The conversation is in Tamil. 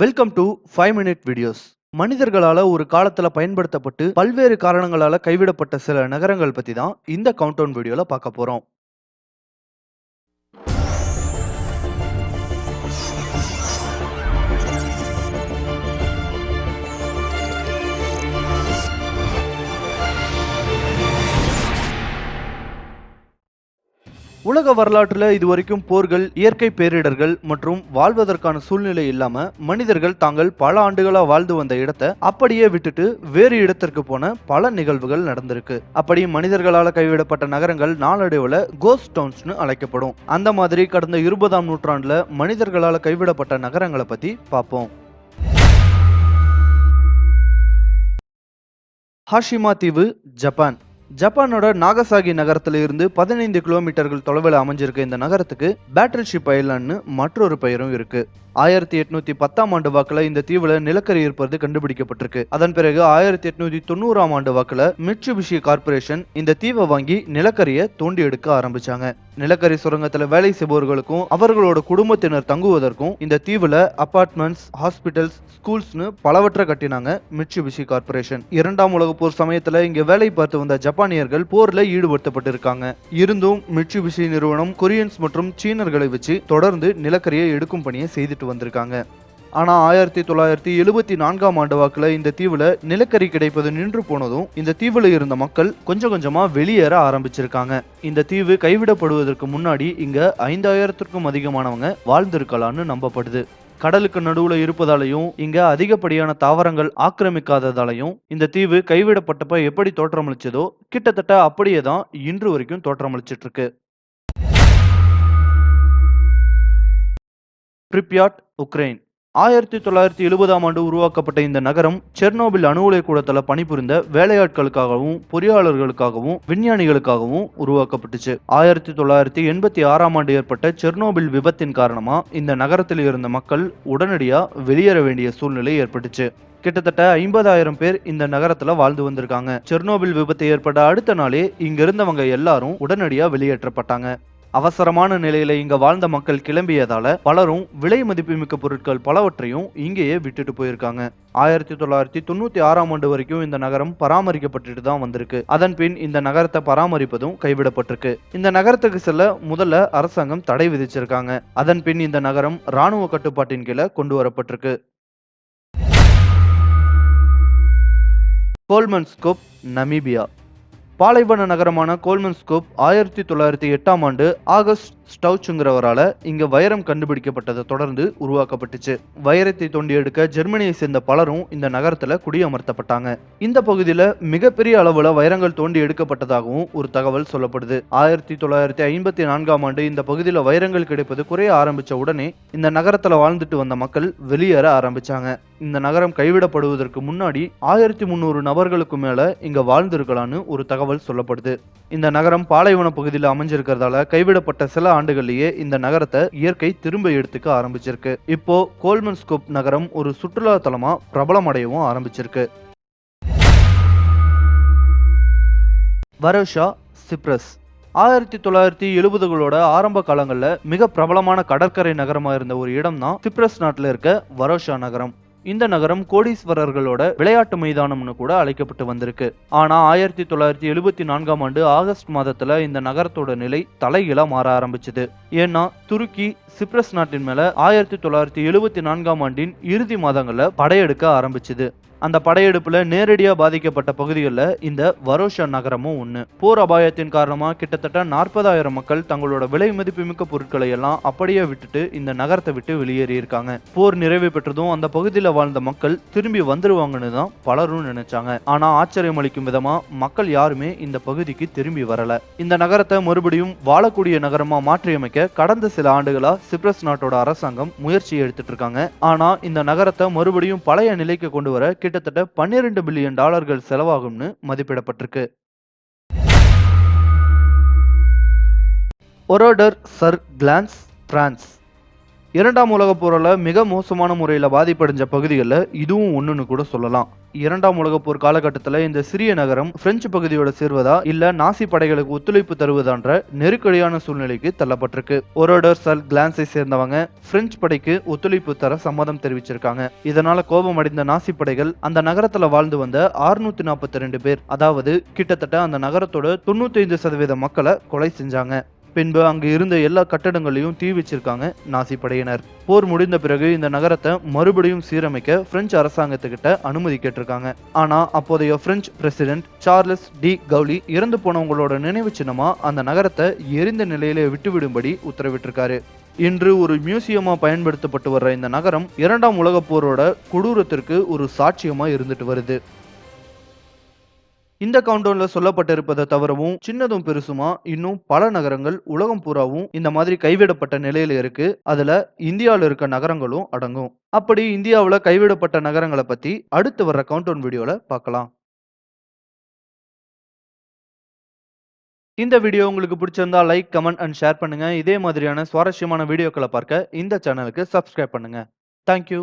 Welcome to five minute videos மனிதர்களால ஒரு காலத்துல பயன்படுத்தப்பட்டு பல்வேறு காரணங்களால கைவிடப்பட்ட சில நகரங்கள் பற்றி தான் இந்த கவுண்டவுன் வீடியோல பார்க்க போறோம். உலக வரலாற்றுல இதுவரைக்கும் போர்கள் இயற்கை பேரிடர்கள் மற்றும் வாழ்வதற்கான சூழ்நிலை இல்லாம மனிதர்கள் தாங்கள் பல ஆண்டுகளா வாழ்ந்து வந்த இடத்தை அப்படியே விட்டுட்டு வேறு இடத்திற்கு போன பல நிகழ்வுகள் நடந்திருக்கு. அப்படி மனிதர்களால கைவிடப்பட்ட நகரங்கள் நாளடைவுல கோஸ்ட் டவுன்ஸ்னு அழைக்கப்படும். அந்த மாதிரி கடந்த இருபதாம் நூற்றாண்டுல மனிதர்களால கைவிடப்பட்ட நகரங்களை பத்தி பார்ப்போம் ஹாஷிமா தீவு ஜப்பான். ஜப்பானோட நாகசாகி நகரத்துல இருந்து பதினைந்து கிலோமீட்டர்கள் தொலைவில் அமைஞ்சிருக்க இந்த நகரத்துக்கு பேட்டில் ஷிப் ஐலாண்ட்னு மற்றொரு பெயரும் இருக்கு. ஆயிரத்தி எட்நூத்தி பத்தாம் ஆண்டு வாக்குல இந்த தீவுல நிலக்கரி இருப்பது கண்டுபிடிக்கப்பட்டிருக்கு. அதன் பிறகு ஆயிரத்தி எட்நூத்தி தொண்ணூறாம் ஆண்டு வாக்குல மிட்சுபிஷி கார்பரேஷன் இந்த தீவை வாங்கி நிலக்கரியை தோண்டி எடுக்க ஆரம்பிச்சாங்க. நிலக்கரி சுரங்கத்துல வேலை செய்பவர்களுக்கும் அவர்களோட குடும்பத்தினர் தங்குவதற்கும் இந்த தீவுல அபார்ட்மெண்ட்ஸ் ஹாஸ்பிட்டல்ஸ் ஸ்கூல்ஸ்னு பலவற்றை கட்டினாங்க மிட்சுபிஷி கார்பரேஷன் இரண்டாம் உலக போர் சமயத்துல இங்க வேலை பார்த்து வந்த ஜப்பானியர்கள் போர்ல ஈடுபடுத்தப்பட்டிருக்காங்க. இருந்தும் மிட்சுபிஷி நிறுவனம் கொரியன்ஸ் மற்றும் சீனர்களை வச்சு தொடர்ந்து நிலக்கரியை எடுக்கும் பணியை செய்துட்டு வந்திருக்காங்க. ஆனா ஆயிரத்தி தொள்ளாயிரத்தி எழுபத்தி நான்காம் ஆண்டு வாக்கில் இந்த தீவுல நிலக்கரி கிடைப்பது நின்று போனதும் இந்த தீவில் இருந்த மக்கள் கொஞ்சம் கொஞ்சமா வெளியேற ஆரம்பிச்சிருக்காங்க. இந்த தீவு கைவிடப்படுவதற்கு முன்னாடி இங்க ஐந்தாயிரத்திற்கும் அதிகமானவங்க வாழ்ந்திருக்கலாம்னு நம்பப்படுது. கடலுக்கு நடுவில் இருப்பதாலையும் இங்க அதிகப்படியான தாவரங்கள் ஆக்கிரமிக்காததாலையும் இந்த தீவு கைவிடப்பட்டப்ப எப்படி தோற்றமளிச்சதோ கிட்டத்தட்ட அப்படியே தான் இன்று வரைக்கும் தோற்றமளிச்சிட்டு இருக்கு பிரிப்யாட் உக்ரைன். ஆயிரத்தி தொள்ளாயிரத்தி எழுபதாம் ஆண்டு உருவாக்கப்பட்ட இந்த நகரம் செர்னோபில் அணு உலை கூடத்தில் பணிபுரிந்த வேலையாட்களுக்காகவும் பொறியாளர்களுக்காகவும் விஞ்ஞானிகளுக்காகவும் உருவாக்கப்பட்டுச்சு. ஆயிரத்தி தொள்ளாயிரத்தி எண்பத்தி ஆறாம் ஆண்டு ஏற்பட்ட செர்னோபில் விபத்தின் காரணமா இந்த நகரத்தில் இருந்த மக்கள் உடனடியாக வெளியேற வேண்டிய சூழ்நிலை ஏற்பட்டுச்சு. கிட்டத்தட்ட ஐம்பதாயிரம் பேர் இந்த நகரத்துல வாழ்ந்து வந்திருக்காங்க. செர்னோபில் விபத்து ஏற்பட்ட அடுத்த நாளே இங்க இருந்தவங்க எல்லாரும் உடனடியாக வெளியேற்றப்பட்டாங்க. அவசரமான நிலையில இங்க வாழ்ந்த மக்கள் கிளம்பியதால பலரும் விலை மதிப்புமிக்க பொருட்கள் பலவற்றையும் இங்கேயே விட்டுட்டு போயிருக்காங்க. ஆயிரத்தி தொள்ளாயிரத்தி தொண்ணூத்தி ஆறாம் ஆண்டு வரைக்கும் இந்த நகரம் பராமரிக்கப்பட்டுட்டு தான் வந்திருக்கு. அதன் பின் இந்த நகரத்தை பராமரிப்பதும் கைவிடப்பட்டிருக்கு. இந்த நகரத்துக்கு செல்ல முதல்ல அரசாங்கம் தடை விதிச்சிருக்காங்க. அதன் பின் இந்த நகரம் ராணுவ கட்டுப்பாட்டின் கீழே கொண்டு வரப்பட்டிருக்கு. கோல்மன்ஸ்கோப் நமீபியா. பாலைவன நகரமான கோல்மன்ஸ்கோப் ஆயிரத்தி தொள்ளாயிரத்தி எட்டாம் ஆண்டு ஆகஸ்ட் ஸ்டவுச்சுங்கிறவரால் இங்கே வைரம் கண்டுபிடிக்கப்பட்டதை தொடர்ந்து உருவாக்கப்பட்டுச்சு. வைரத்தை தோண்டி எடுக்க ஜெர்மனியை சேர்ந்த பலரும் இந்த நகரத்தில் குடியமர்த்தப்பட்டாங்க. இந்த பகுதியில் மிகப்பெரிய அளவில் வைரங்கள் தோண்டி எடுக்கப்பட்டதாகவும் ஒரு தகவல் சொல்லப்படுது. ஆயிரத்தி தொள்ளாயிரத்தி ஐம்பத்தி நான்காம் ஆண்டு இந்த பகுதியில் வைரங்கள் கிடைப்பது குறைய ஆரம்பித்த உடனே இந்த நகரத்தில் வாழ்ந்துட்டு வந்த மக்கள் வெளியேற ஆரம்பிச்சாங்க. இந்த நகரம் கைவிடப்படுவதற்கு முன்னாடி ஆயிரத்தி முந்நூறு நபர்களுக்கு மேலே இங்கே வாழ்ந்திருக்கலான்னு ஒரு தகவல் தகவல் சொல்லப்படுது. இந்த நகரம் பாலைவன பகுதியில் அமைஞ்சிருக்கிறதால கைவிடப்பட்ட சில ஆண்டுகள்லயே இந்த நகரத்தை இயற்கை திரும்ப எடுத்துக்க ஆரம்பிச்சிருக்கு. இப்போ கோல்மன்ஸ்கோப் நகரம் ஒரு சுற்றுலா தலமா பிரபலமடையவும் ஆரம்பிச்சிருக்கு. Varosha Cyprus. ஆயிரத்தி தொள்ளாயிரத்தி எழுபதுகளோட ஆரம்ப காலங்களில் மிக பிரபலமான கடற்கரை நகரமாக இருந்த ஒரு இடம் தான் சிப்ரஸ் நாட்டில் இருக்க வரோஷா நகரம். இந்த நகரம் கோடீஸ்வரர்களோட விளையாட்டு மைதானம்னு கூட அழைக்கப்பட்டு வந்திருக்கு. ஆனா ஆயிரத்தி தொள்ளாயிரத்தி எழுபத்தி நான்காம் ஆண்டு ஆகஸ்ட் மாதத்துல இந்த நகரத்தோட நிலை தலைகீழா மாற ஆரம்பிச்சது. ஏன்னா துருக்கி சிப்ரஸ் நாட்டின் மேல ஆயிரத்தி தொள்ளாயிரத்தி எழுபத்தி நான்காம் ஆண்டின் இறுதி மாதங்கள்ல படையெடுக்க ஆரம்பிச்சது. அந்த படையெடுப்புல நேரடியாக பாதிக்கப்பட்ட பகுதிகளில் இந்த வரோஷா நகரமும் ஒன்று போர் அபாயத்தின் காரணமாக கிட்டத்தட்ட நாற்பதாயிரம் மக்கள் தங்களோட விலை மதிப்புமிக்க பொருட்களை எல்லாம் அப்படியே விட்டுட்டு இந்த நகரத்தை விட்டு வெளியேறியிருக்காங்க போர் நிறைவு பெற்றதும் அந்த பகுதியில் வாழ்ந்த மக்கள் திரும்பி வந்துருவாங்கன்னு தான் பலரும் நினைச்சாங்க. ஆனா ஆச்சரியம் அளிக்கும் விதமா மக்கள் யாருமே இந்த பகுதிக்கு திரும்பி வரல. இந்த நகரத்தை மறுபடியும் வாழக்கூடிய நகரமா மாற்றியமைக்க கடந்த சில ஆண்டுகளா சிப்ரஸ் நாட்டோட அரசாங்கம் முயற்சி எடுத்துட்டு இருக்காங்க. ஆனா இந்த நகரத்தை மறுபடியும் பழைய நிலைக்கு கொண்டு வர கிட்டத்தட்ட பன்னிரண்டு பில்லியன் டாலர்கள் செலவாகும்னு மதிப்பிடப்பட்டிருக்கு. Oradour sur Glane France. இரண்டாம் உலகப் போரில் மிக மோசமான முறையில் பாதிப்படைஞ்ச பகுதிகளில் இதுவும் ஒன்றுன்னு கூட சொல்லலாம். இரண்டாம் உலகப் போர் காலகட்டத்தில் இந்த சிறிய நகரம் பிரெஞ்சு பகுதியோட சேர்வதா இல்ல நாசி படைகளுக்கு ஒத்துழைப்பு தருவதான்ற நெருக்கடியான சூழ்நிலைக்கு தள்ளப்பட்டிருக்கு. ஒரோடர் சல் கிளான்ஸை சேர்ந்தவங்க பிரெஞ்சு படைக்கு ஒத்துழைப்பு தர சம்மதம் தெரிவிச்சிருக்காங்க. இதனால கோபம் அடைந்த நாசி படைகள் அந்த நகரத்துல வாழ்ந்து வந்த அறுநூத்தி நாற்பத்தி ரெண்டு பேர் அதாவது கிட்டத்தட்ட அந்த நகரத்தோட தொண்ணூத்தி ஐந்து சதவீத மக்களை கொலை செஞ்சாங்க. பின்பு அங்கு இருந்த எல்லா கட்டடங்களையும் தீ வச்சிருக்காங்க நாசி படையினர் போர் முடிந்த பிறகு இந்த நகரத்தை மறுபடியும் சீரமைக்க பிரெஞ்சு அரசாங்கத்துக்கிட்ட அனுமதி கேட்டிருக்காங்க. ஆனா அப்போதைய French president Charles de Gaulle இறந்து போனவங்களோட நினைவு சின்னமா அந்த நகரத்தை எரிந்த நிலையில விட்டுவிடும்படி உத்தரவிட்டிருக்காரு. இன்று ஒரு மியூசியமா பயன்படுத்தப்பட்டு வர்ற இந்த நகரம் இரண்டாம் உலகப் போரோட கொடூரத்திற்கு ஒரு சாட்சியமா இருந்துட்டு வருது. இந்த கவுண்டவுன்ல சொல்லப்பட்டிருப்பதை தவிரவும் சின்னதும் பெருசுமா இன்னும் பல நகரங்கள் உலகம் பூராவும் இந்த மாதிரி கைவிடப்பட்ட நிலையில இருக்கு. அதுல இந்தியாவில் இருக்க நகரங்களும் அடங்கும். அப்படி இந்தியாவில் கைவிடப்பட்ட நகரங்களை பத்தி அடுத்து வர்ற கவுண்டவுன் வீடியோல பார்க்கலாம். இந்த வீடியோ உங்களுக்கு பிடிச்சிருந்தா லைக் கமெண்ட் அண்ட் ஷேர் பண்ணுங்க. இதே மாதிரியான சுவாரஸ்யமான வீடியோக்களை பார்க்க இந்த சேனலுக்கு சப்ஸ்கிரைப் பண்ணுங்க. தேங்க்யூ